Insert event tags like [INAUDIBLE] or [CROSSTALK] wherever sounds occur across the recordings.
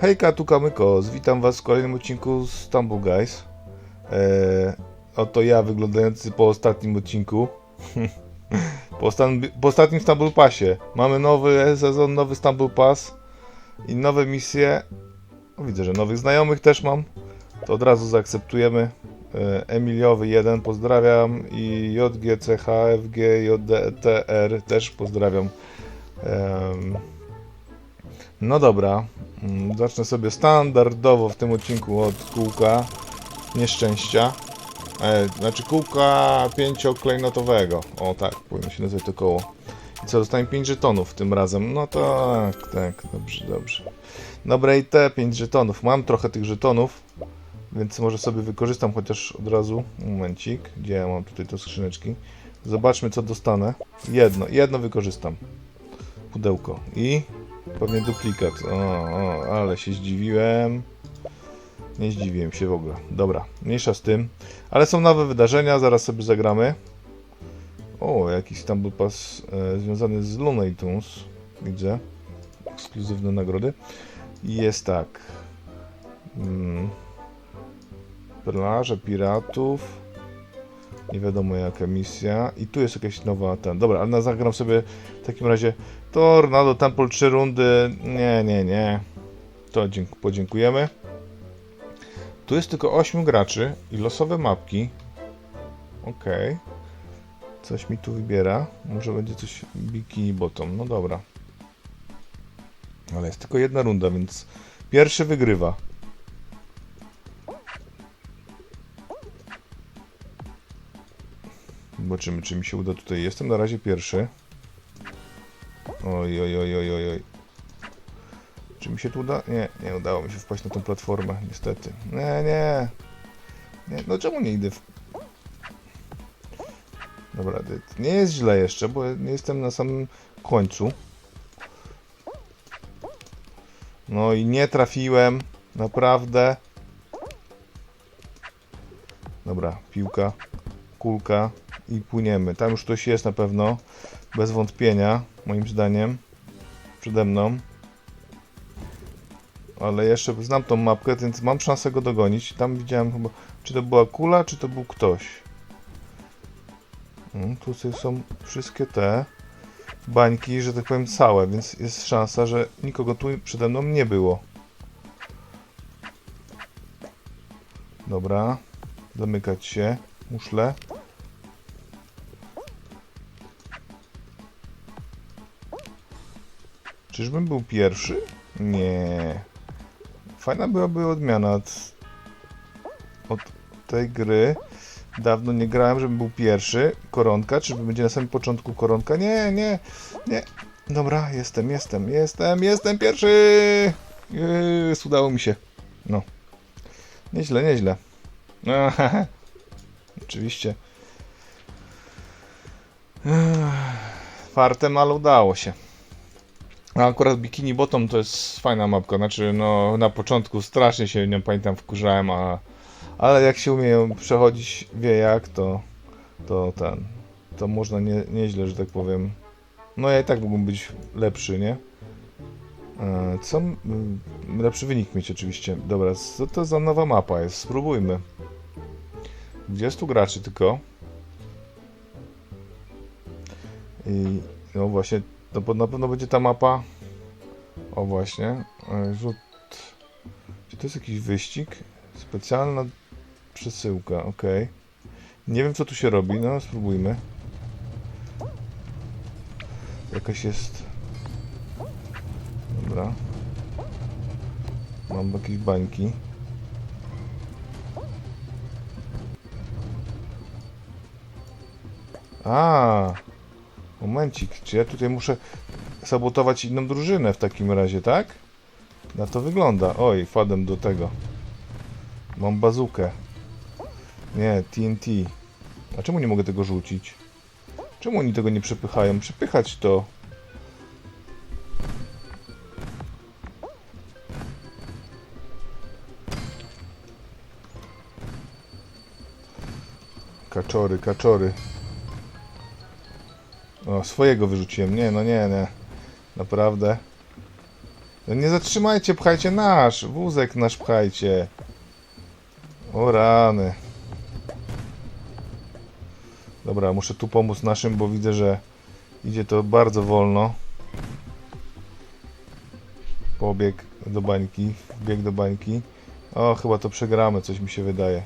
Hejka, tu Kamykos. Witam Was w kolejnym odcinku z Guys. Eee, oto ja wyglądający po ostatnim odcinku. [LAUGHS] po, po ostatnim Stumble Passie. Mamy nowy sezon, nowy Stumble Pass i nowe misje. O, widzę, że nowych znajomych też mam. To od razu zaakceptujemy. Eee, Emiliowy 1 pozdrawiam i JGCHFG JDTR też pozdrawiam. No dobra, zacznę sobie standardowo w tym odcinku od kółka nieszczęścia. E, znaczy kółka pięcioklejnotowego. O tak, powinno się nazywać to koło. I co, dostałem 5 żetonów tym razem. No tak, tak, dobrze, dobrze. Dobra i te 5 żetonów. Mam trochę tych żetonów, więc może sobie wykorzystam chociaż od razu. Momencik, gdzie ja mam tutaj te skrzyneczki. Zobaczmy co dostanę. Jedno, jedno wykorzystam. Pudełko. I Pewnie duplikat. O, o, ale się zdziwiłem. Nie zdziwiłem się w ogóle. Dobra, mniejsza z tym. Ale są nowe wydarzenia, zaraz sobie zagramy. O, jakiś tam był pas e, związany z Looney Tunes. Widzę. Ekskluzywne nagrody. I jest tak. Hmm. Plaże piratów. Nie wiadomo jaka misja. I tu jest jakaś nowa ten. Dobra, ale na zagram sobie w takim razie Tornado Temple 3 rundy. Nie, nie, nie. To dzięk podziękujemy. Tu jest tylko 8 graczy i losowe mapki. Ok. Coś mi tu wybiera. Może będzie coś bikini bottom. No dobra. Ale jest tylko jedna runda, więc pierwszy wygrywa. Zobaczymy, czy mi się uda tutaj. Jestem na razie pierwszy. Oj, oj, oj, oj, oj, oj. Czy mi się tu uda? Nie, nie udało mi się wpaść na tą platformę, niestety. Nie, nie. nie no czemu nie idę w... Dobra, nie jest źle jeszcze, bo nie jestem na samym końcu. No i nie trafiłem. Naprawdę. Dobra, piłka, kulka i płyniemy. Tam już ktoś jest na pewno, bez wątpienia, moim zdaniem, przede mną. Ale jeszcze znam tą mapkę, więc mam szansę go dogonić. Tam widziałem chyba, czy to była kula, czy to był ktoś. Hmm, tu są wszystkie te bańki, że tak powiem, całe, więc jest szansa, że nikogo tu przede mną nie było. Dobra, zamykać się, muszle. Czyżbym był pierwszy? Nie. Fajna byłaby odmiana od, od tej gry. Dawno nie grałem, żebym był pierwszy. Koronka, czyżby będzie na samym początku koronka? Nie, nie, nie. Dobra, jestem, jestem, jestem, jestem pierwszy! Jest, udało mi się. No. Nieźle, nieźle. [LAUGHS] Oczywiście. Fartem, ale udało się. A akurat Bikini Bottom to jest fajna mapka, znaczy no na początku strasznie się nią pamiętam wkurzałem, a, ale jak się umie przechodzić wie jak, to, to ten, to można nie, nieźle, że tak powiem. No ja i tak mógłbym być lepszy, nie? E, co? Lepszy wynik mieć oczywiście. Dobra, co to za nowa mapa jest? Spróbujmy. 20 graczy tylko. I no właśnie to na pewno będzie ta mapa. O właśnie. E, rzut. Czy to jest jakiś wyścig? Specjalna przesyłka, ok. Nie wiem co tu się robi, no spróbujmy. Jakaś jest. Dobra. Mam jakieś bańki. A, Momencik, czy ja tutaj muszę sabotować inną drużynę w takim razie, tak? Na to wygląda. Oj, wpadłem do tego. Mam bazukę. Nie, TNT. A czemu nie mogę tego rzucić? Czemu oni tego nie przepychają? Przepychać to. Kaczory, kaczory. O, swojego wyrzuciłem. Nie, no nie, nie. Naprawdę. No nie zatrzymajcie, pchajcie nasz. Wózek nasz pchajcie. O rany. Dobra, muszę tu pomóc naszym, bo widzę, że idzie to bardzo wolno. Pobieg do bańki, bieg do bańki. O, chyba to przegramy, coś mi się wydaje.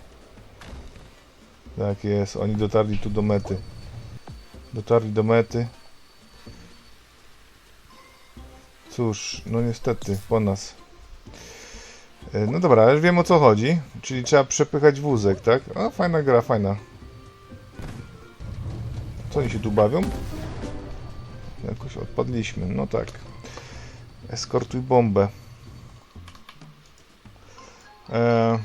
Tak jest, oni dotarli tu do mety. Dotarli do mety. Cóż, no niestety, po nas. E, No dobra, już wiem o co chodzi. Czyli trzeba przepychać wózek, tak? A, fajna gra, fajna. Co oni się tu bawią? Jakoś odpadliśmy, no tak. Eskortuj bombę. E,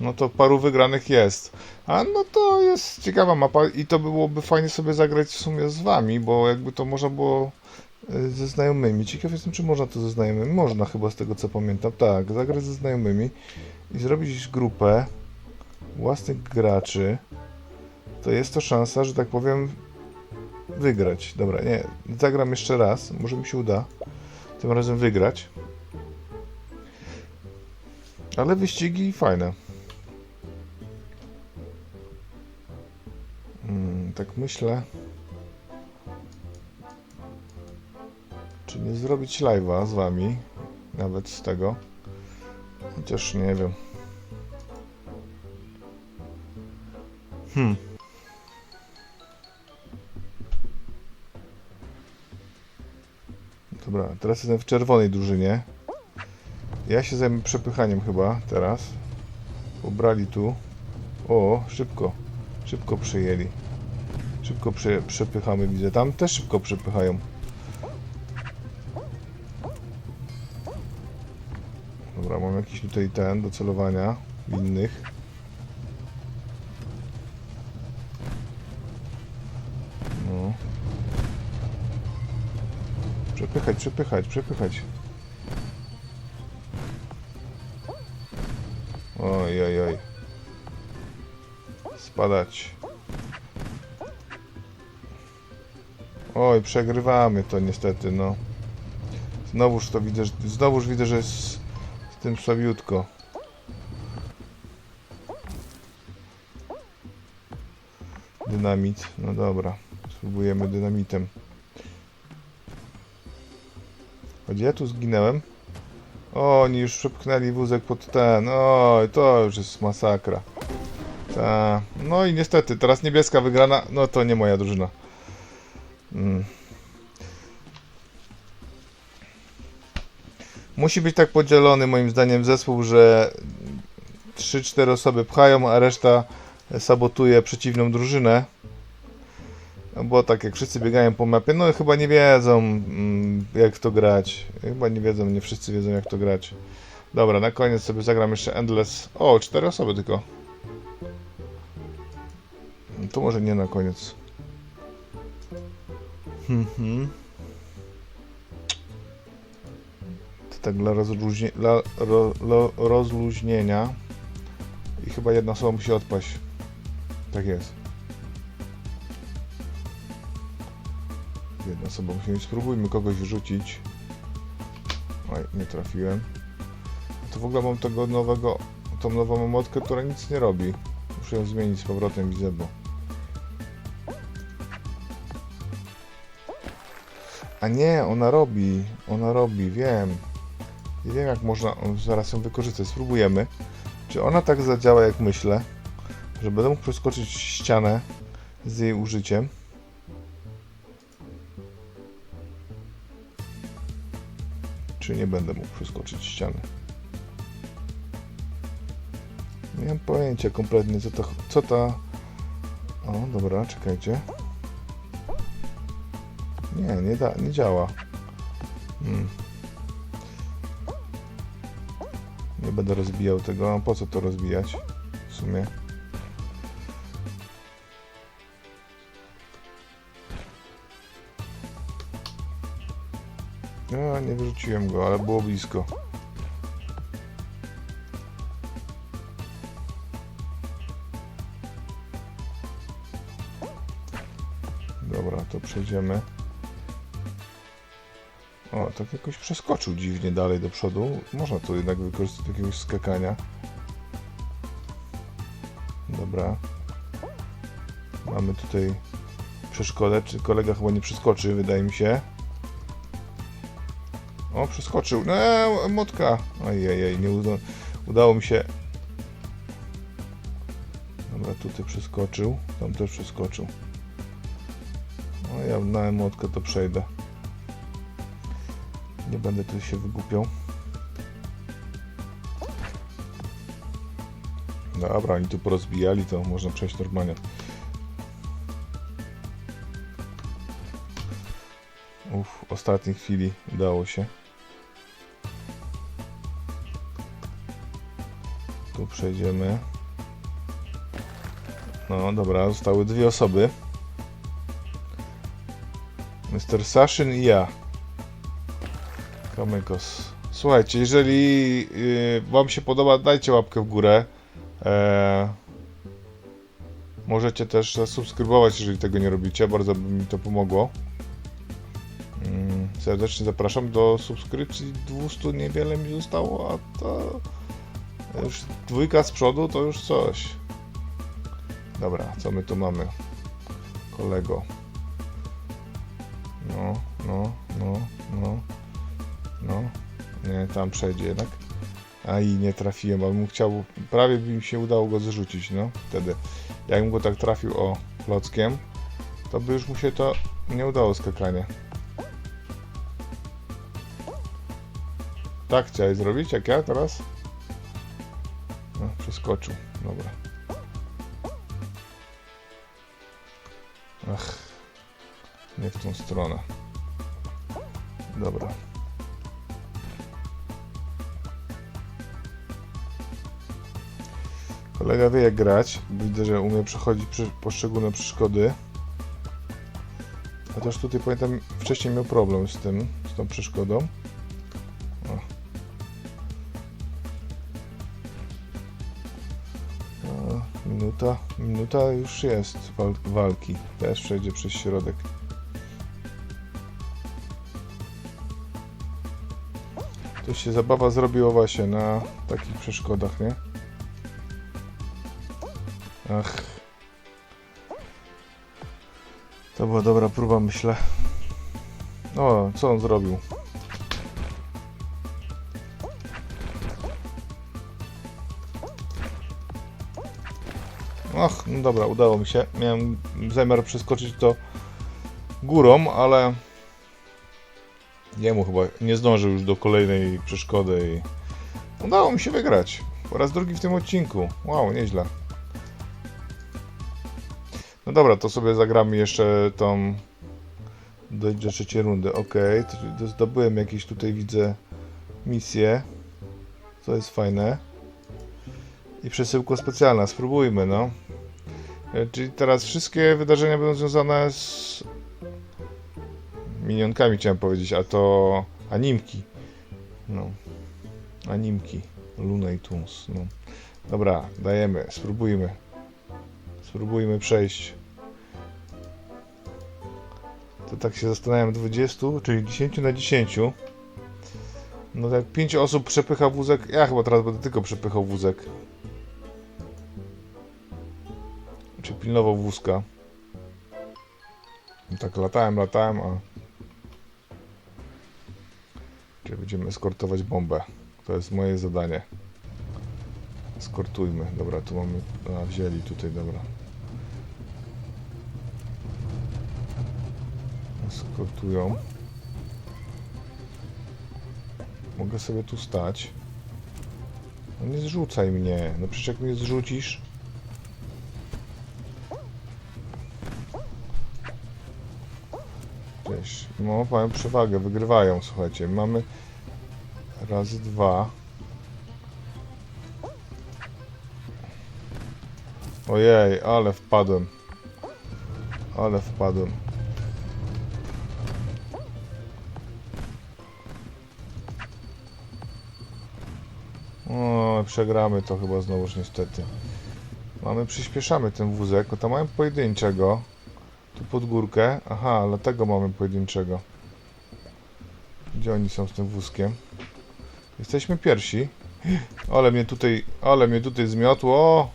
no to paru wygranych jest. A no to jest ciekawa mapa i to byłoby fajnie sobie zagrać w sumie z wami, bo jakby to można było e, ze znajomymi. Ciekaw jestem, czy można to ze znajomymi. Można chyba z tego co pamiętam. Tak, zagrać ze znajomymi i zrobić grupę własnych graczy. To jest to szansa, że tak powiem, wygrać. Dobra, nie, zagram jeszcze raz. Może mi się uda tym razem wygrać. Ale wyścigi fajne. Tak myślę. Czy nie zrobić live'a z wami? Nawet z tego. Chociaż nie wiem. Hmm. Dobra, teraz jestem w czerwonej drużynie. Ja się zajmę przepychaniem chyba teraz. Ubrali tu. O, szybko. Szybko przyjęli. Szybko prze, przepychamy, widzę. Tam też szybko przepychają. Dobra, mam jakiś tutaj ten do celowania innych. No. Przepychać, przepychać, przepychać. Oj, oj, oj. Spadać. Oj, przegrywamy to niestety, no. Znowuż to widzę, znowuż widzę, że jest z tym słabiutko. Dynamit, no dobra. Spróbujemy dynamitem. Choć ja tu zginęłem. O, oni już przepchnęli wózek pod ten. Oj, to już jest masakra. Ta. No i niestety, teraz niebieska wygrana. No to nie moja drużyna. Mm. Musi być tak podzielony moim zdaniem zespół, że 3-4 osoby pchają, a reszta sabotuje przeciwną drużynę. No Bo tak jak wszyscy biegają po mapie, no chyba nie wiedzą mm, jak to grać. Chyba nie wiedzą, nie wszyscy wiedzą jak to grać. Dobra, na koniec sobie zagram jeszcze Endless. O, cztery osoby tylko. To może nie na koniec. Mhm. To tak dla, rozluźnie, dla ro, rozluźnienia. I chyba jedna osoba musi odpaść. Tak jest. Jedna osoba musi. Spróbujmy kogoś wrzucić. Oj, nie trafiłem. To w ogóle mam tego nowego, tą nową emotkę, która nic nie robi. Muszę ją zmienić z powrotem, widzę, bo... A nie, ona robi. Ona robi, wiem. Nie wiem jak można zaraz ją wykorzystać. Spróbujemy. Czy ona tak zadziała jak myślę? Że będę mógł przeskoczyć ścianę z jej użyciem. Czy nie będę mógł przeskoczyć ściany? Nie mam pojęcia kompletnie co to, co ta... O, dobra, czekajcie. Nie, nie, da, nie działa. Hmm. Nie będę rozbijał tego, po co to rozbijać? W sumie. No, nie wyrzuciłem go, ale było blisko. Dobra, to przejdziemy. O, tak jakoś przeskoczył dziwnie dalej do przodu. Można to jednak wykorzystać do jakiegoś skakania. Dobra. Mamy tutaj przeszkodę. Czy kolega chyba nie przeskoczy, wydaje mi się. O, przeskoczył. No, e, motka. Ojej, nie uda udało mi się. Dobra, tutaj przeskoczył. Tam też przeskoczył. No, ja na emotkę to przejdę. Nie będę tu się wygłupiał. Dobra, oni tu porozbijali, to można przejść normalnie. Uff, w ostatniej chwili udało się. Tu przejdziemy. No dobra, zostały dwie osoby. Mr. Saszyn i ja. Kamykos. Słuchajcie, jeżeli yy, Wam się podoba, dajcie łapkę w górę. Eee, możecie też zasubskrybować, jeżeli tego nie robicie. Bardzo by mi to pomogło. Mm, serdecznie zapraszam do subskrypcji. 200 niewiele mi zostało, a to już dwójka z przodu to już coś. Dobra, co my tu mamy? Kolego. No, no, no, no, no. Nie, tam przejdzie jednak. A i nie trafiłem, ale bym chciał, prawie by mi się udało go zrzucić, no, wtedy. Jakbym go tak trafił o klockiem, to by już mu się to nie udało skakanie. Tak chciałeś zrobić, jak ja teraz? No, przeskoczył, dobra. Ach, nie w tą stronę. Dobra. Kolega wie jak grać. Widzę, że umie przechodzić poszczególne przeszkody. Chociaż tutaj pamiętam, wcześniej miał problem z tym, z tą przeszkodą. O. O, minuta, minuta już jest wal walki. Też przejdzie przez środek. To się zabawa zrobiła właśnie na takich przeszkodach, nie? Ach. To była dobra próba, myślę. O, co on zrobił? Ach, no dobra, udało mi się. Miałem zamiar przeskoczyć to górą, ale jemu chyba nie zdążył już do kolejnej przeszkody i udało mi się wygrać. Po raz drugi w tym odcinku. Wow, nieźle. No dobra, to sobie zagramy jeszcze tą dojść do trzeciej rundy. Ok, to, zdobyłem jakieś tutaj widzę misje. To jest fajne. I przesyłka specjalna, spróbujmy no. E, Czyli teraz wszystkie wydarzenia będą związane z minionkami chciałem powiedzieć, a to animki. No. Animki. Looney Tunes, no. Dobra, dajemy, spróbujmy. Spróbujmy przejść. To tak się zastanawiam, 20, czyli 10 na 10. No tak 5 osób przepycha wózek. Ja chyba teraz będę tylko przepychał wózek. Czy pilnował wózka. No tak latałem, latałem, a... Czy będziemy eskortować bombę. To jest moje zadanie. Eskortujmy. Dobra, tu mamy... A, wzięli tutaj, dobra. Eskortują. Mogę sobie tu stać. No nie zrzucaj mnie. No przecież jak mnie zrzucisz... Cześć. No, mają przewagę, wygrywają, słuchajcie. Mamy razy dwa. Ojej, ale wpadłem. Ale wpadłem. O, przegramy to chyba znowuż niestety. Mamy, przyspieszamy ten wózek, bo tam mamy pojedynczego. Tu pod górkę. Aha, dlatego mamy pojedynczego. Gdzie oni są z tym wózkiem? Jesteśmy pierwsi. [GASPS] Ale mnie tutaj, ale mnie tutaj zmiotło.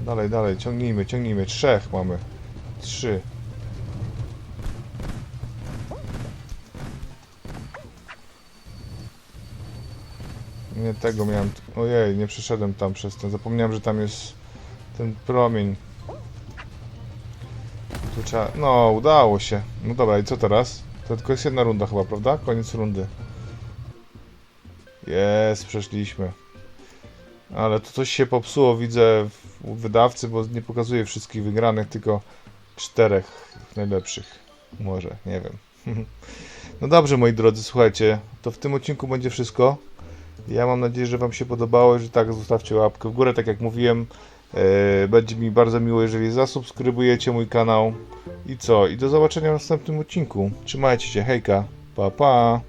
Dalej, dalej, ciągnijmy, ciągnijmy. Trzech mamy. Trzy. Nie tego miałem. Ojej, nie przeszedłem tam przez ten. Zapomniałem, że tam jest ten promień. Tu trzeba... No, udało się. No dobra, i co teraz? To tylko jest jedna runda chyba, prawda? Koniec rundy. Jest, przeszliśmy. Ale to coś się popsuło, widzę u wydawcy, bo nie pokazuje wszystkich wygranych, tylko czterech najlepszych. Może, nie wiem. [LAUGHS] No dobrze, moi drodzy, słuchajcie, to w tym odcinku będzie wszystko. Ja mam nadzieję, że Wam się podobało, że tak zostawcie łapkę w górę, tak jak mówiłem. E, Będzie mi bardzo miło, jeżeli zasubskrybujecie mój kanał. I co? I do zobaczenia w następnym odcinku. Trzymajcie się, hejka, pa pa!